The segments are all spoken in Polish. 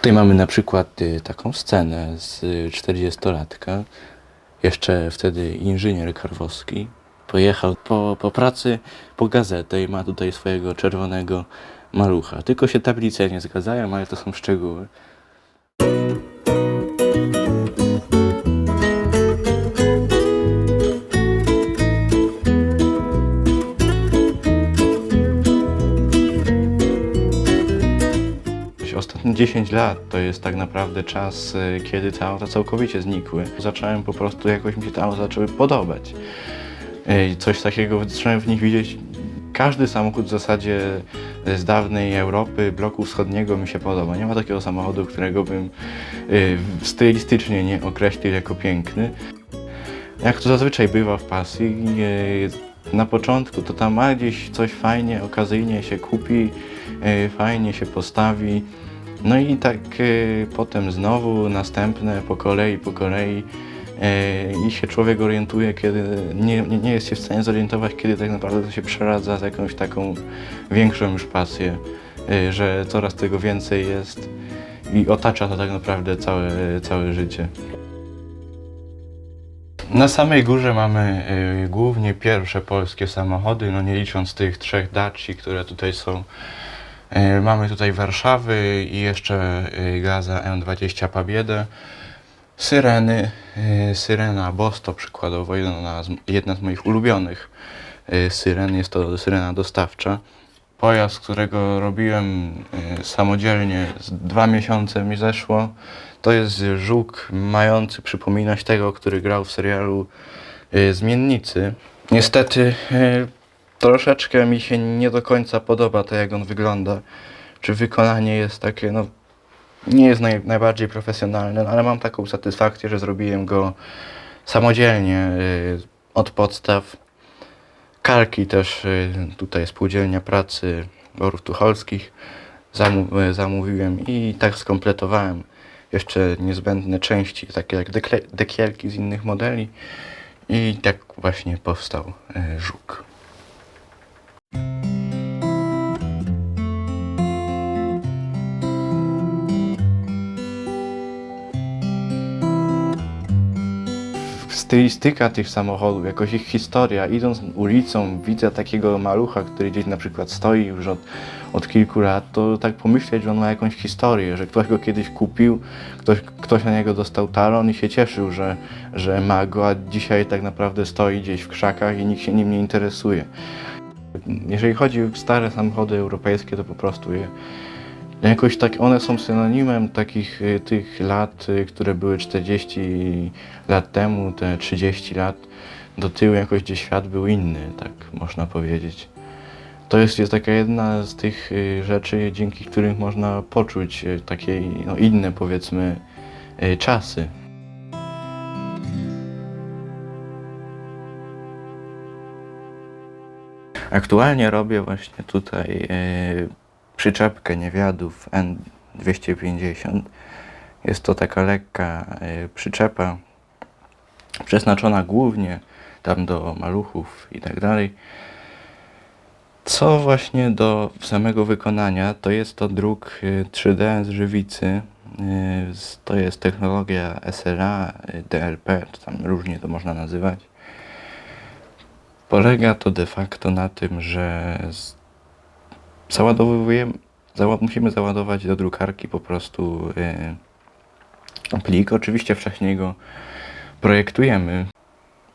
Tutaj mamy na przykład y, taką scenę z y, 40-latka. Jeszcze wtedy inżynier Karwowski pojechał po, po pracy po gazetę i ma tutaj swojego czerwonego malucha. Tylko się tablice nie zgadzają, ale to są szczegóły. 10 lat to jest tak naprawdę czas, y, kiedy te auta całkowicie znikły. Zacząłem po prostu, jakoś mi się te auta zaczęły podobać. Y, Coś takiego zacząłem w nich widzieć. Każdy samochód w zasadzie z dawnej Europy, bloku wschodniego mi się podoba. Nie ma takiego samochodu, którego bym y, stylistycznie nie określił jako piękny. Jak to zazwyczaj bywa w pasji, na początku to tam ma gdzieś coś fajnie, okazyjnie się kupi, fajnie się postawi. No i tak y, potem znowu następne po kolei, po kolei y, i się człowiek orientuje, kiedy nie, nie, nie jest się w stanie zorientować, kiedy tak naprawdę to się przeradza z jakąś taką większą już pasję, y, że coraz tego więcej jest i otacza to tak naprawdę całe, całe życie. Na samej górze mamy y, głównie pierwsze polskie samochody, no nie licząc tych trzech Daci, które tutaj są. Y, mamy tutaj Warszawy i jeszcze y, Gaza M20 Pabiedę. Syreny, y, Syrena Bosto przykładowo, jedna z, jedna z moich ulubionych syren, jest to syrena dostawcza. Pojazd, którego robiłem samodzielnie, dwa miesiące mi zeszło, to jest żuk mający przypominać tego, który grał w serialu Zmiennicy. Niestety troszeczkę mi się nie do końca podoba to, jak on wygląda. Czy wykonanie jest takie, no nie jest naj, najbardziej profesjonalne, no, ale mam taką satysfakcję, że zrobiłem go samodzielnie y, od podstaw. Kalki też y, tutaj spółdzielnia pracy Borów Tucholskich y, zamówiłem i tak skompletowałem jeszcze niezbędne części, takie jak dekielki z innych modeli i tak właśnie powstał y, żuk. Stylistyka tych samochodów, jakoś ich historia. Idąc ulicą, widzę takiego malucha, który gdzieś na przykład stoi już od, od kilku lat, to tak pomyśleć, że on ma jakąś historię, że ktoś go kiedyś kupił, ktoś, ktoś na niego dostał talon i się cieszył, że, że ma go, a dzisiaj tak naprawdę stoi gdzieś w krzakach i nikt się nim nie interesuje. Jeżeli chodzi o stare samochody europejskie, to po prostu je Jakoś tak one są synonimem takich y, tych lat, y, które były 40 lat temu, te 30 lat do tyłu jakoś gdzie świat był inny, tak można powiedzieć. To jest, jest taka jedna z tych y, rzeczy, dzięki których można poczuć takie no, inne powiedzmy czasy. Aktualnie robię właśnie tutaj przyczepkę niewiadów N250. Jest to taka lekka e, przyczepa przeznaczona głównie tam do maluchów i tak dalej. Co właśnie do samego wykonania, to jest to druk e, 3D z żywicy. E, To jest technologia SLA, e, DLP, czy tam różnie to można nazywać. Polega to de facto na tym, że załadowujemy, zała, musimy załadować do drukarki po prostu y, plik. Oczywiście wcześniej go projektujemy.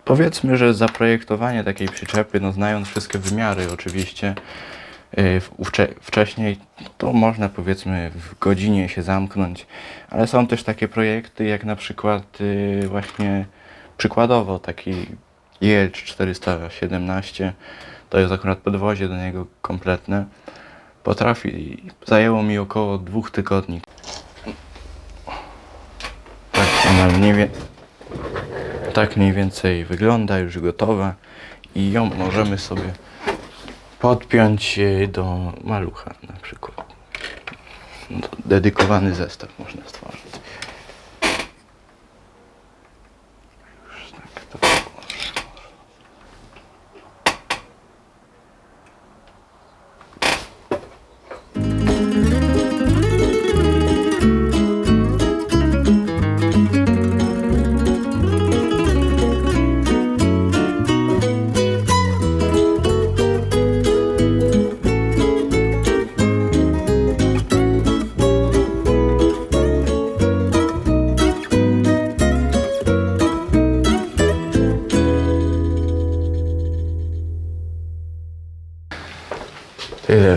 Powiedzmy, że zaprojektowanie takiej przyczepy, no znając wszystkie wymiary oczywiście, y, wcześniej to można powiedzmy w godzinie się zamknąć, ale są też takie projekty jak na przykład y, właśnie przykładowo taki IL 417, to jest akurat podwozie do niego kompletne. Potrafi, zajęło mi około dwóch tygodni. Tak ona mniej wie, tak mniej więcej wygląda, już gotowa i ją możemy sobie podpiąć do malucha na przykład. No, Dedykowany zestaw można stworzyć. Już tak to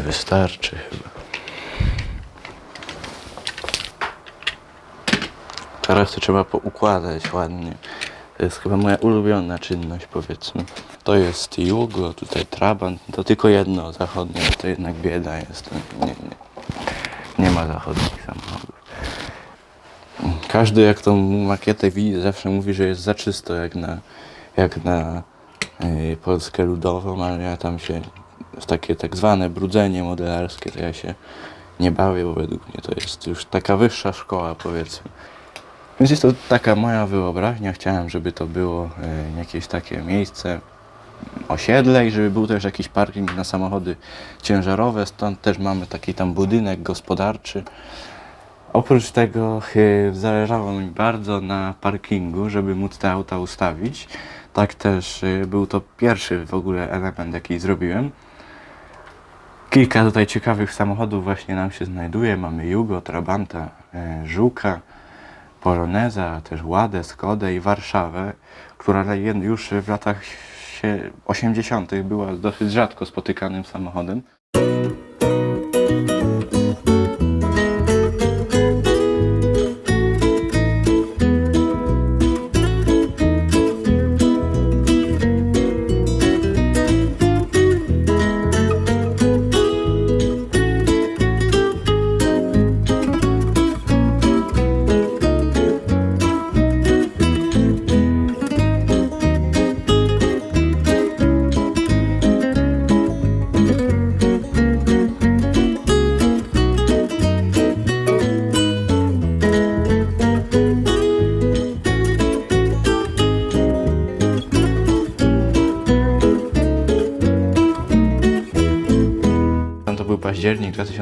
Wystarczy chyba. Teraz to trzeba poukładać ładnie. To jest chyba moja ulubiona czynność, powiedzmy. To jest Jugo, tutaj Trabant. To tylko jedno zachodnie, to jednak bieda jest. Nie, nie, nie ma zachodnich samochodów. Każdy jak tą makietę widzi, zawsze mówi, że jest za czysto jak na, jak na y, Polskę ludową, ale ja tam się w takie tak zwane brudzenie modelarskie to ja się nie bawię, bo według mnie to jest już taka wyższa szkoła powiedzmy. Więc jest to taka moja wyobraźnia. Chciałem, żeby to było y, jakieś takie miejsce, osiedle i żeby był też jakiś parking na samochody ciężarowe. Stąd też mamy taki tam budynek gospodarczy. Oprócz tego y, zależało mi bardzo na parkingu, żeby móc te auta ustawić. Tak też y, był to pierwszy w ogóle element, jaki zrobiłem. Kilka tutaj ciekawych samochodów właśnie nam się znajduje. Mamy Jugo, Trabanta, y, Żuka, Poloneza, też Ładę, Skodę i Warszawę, która już w latach się- 80. była dosyć rzadko spotykanym samochodem.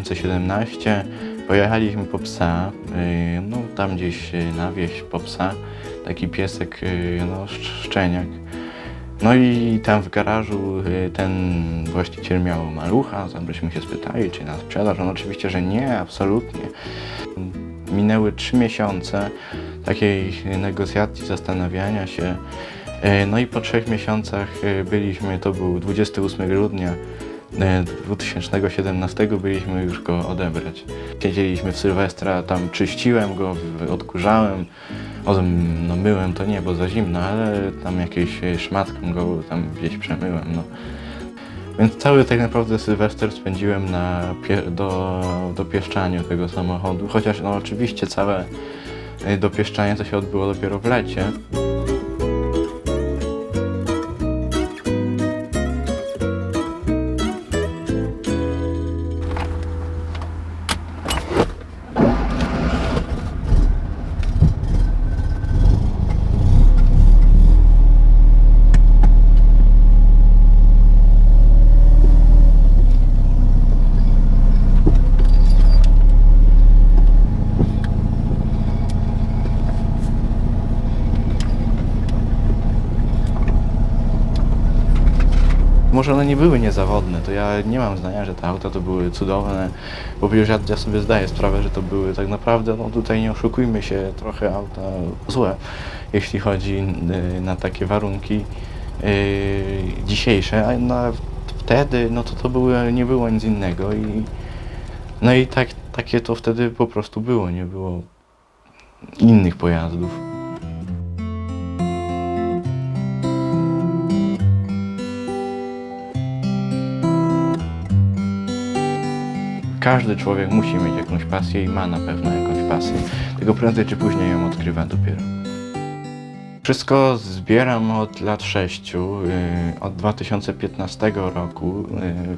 2017. Pojechaliśmy po psa, yy, no tam gdzieś yy, na wieś po psa, taki piesek, yy, no szcz- szczeniak. No i tam w garażu ten właściciel miał malucha, tam żeśmy się spytali, czy na sprzedaż. On oczywiście, że nie, absolutnie. Minęły trzy miesiące takiej negocjacji, zastanawiania się. No i po trzech miesiącach byliśmy, to był 28 grudnia 2017, byliśmy już go odebrać. Siedzieliśmy w Sylwestra, tam czyściłem go, odkurzałem, no myłem to nie, bo za zimno, ale tam jakieś e, szmatką go tam gdzieś przemyłem, no. Więc cały tak naprawdę Sylwester spędziłem na do, dopieszczaniu tego samochodu, chociaż no oczywiście całe e, dopieszczanie to się odbyło dopiero w lecie. Może one nie były niezawodne, to ja nie mam zdania, że te auta to były cudowne, bo już ja, ja sobie zdaję sprawę, że to były tak naprawdę, no tutaj nie oszukujmy się, trochę auta złe, jeśli chodzi y, na takie warunki y, dzisiejsze, a na, wtedy no to to były, nie było nic innego i no i tak, takie to wtedy po prostu było, nie było innych pojazdów. Każdy człowiek musi mieć jakąś pasję i ma na pewno jakąś pasję. Tylko prędzej czy później ją odkrywa dopiero. Wszystko zbieram od lat sześciu, yy, od 2015 roku. Yy.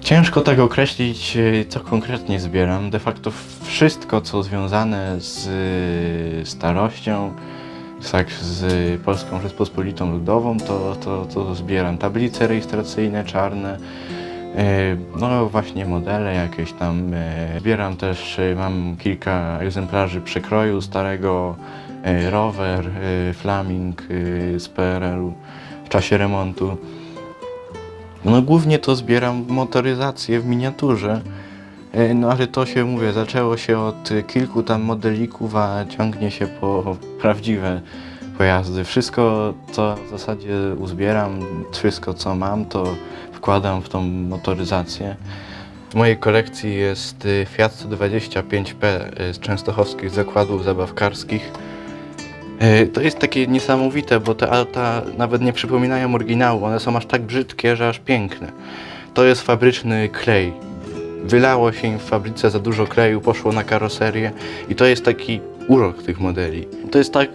Ciężko tak określić, yy, co konkretnie zbieram. De facto wszystko, co związane z starością, tak, z Polską Rzeczpospolitą Ludową, to, to, to zbieram. Tablice rejestracyjne czarne, No właśnie modele jakieś tam. e, Zbieram też, e, mam kilka egzemplarzy przekroju starego, e, rower, e, Flaming e, z PRL-u w czasie remontu. No głównie to zbieram motoryzację w miniaturze. E, No ale to się, mówię, zaczęło się od kilku tam modelików, a ciągnie się po prawdziwe pojazdy. Wszystko, co w zasadzie uzbieram, wszystko, co mam, to wkładam w tą motoryzację. W mojej kolekcji jest y, Fiat 125P y, z częstochowskich zakładów zabawkarskich. Y, To jest takie niesamowite, bo te auta nawet nie przypominają oryginału. One są aż tak brzydkie, że aż piękne. To jest fabryczny klej. Wylało się im w fabryce za dużo kleju, poszło na karoserię i to jest taki urok tych modeli. To jest tak,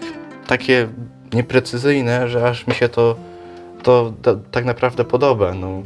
takie nieprecyzyjne, że aż mi się to, to, to tak naprawdę podoba. No.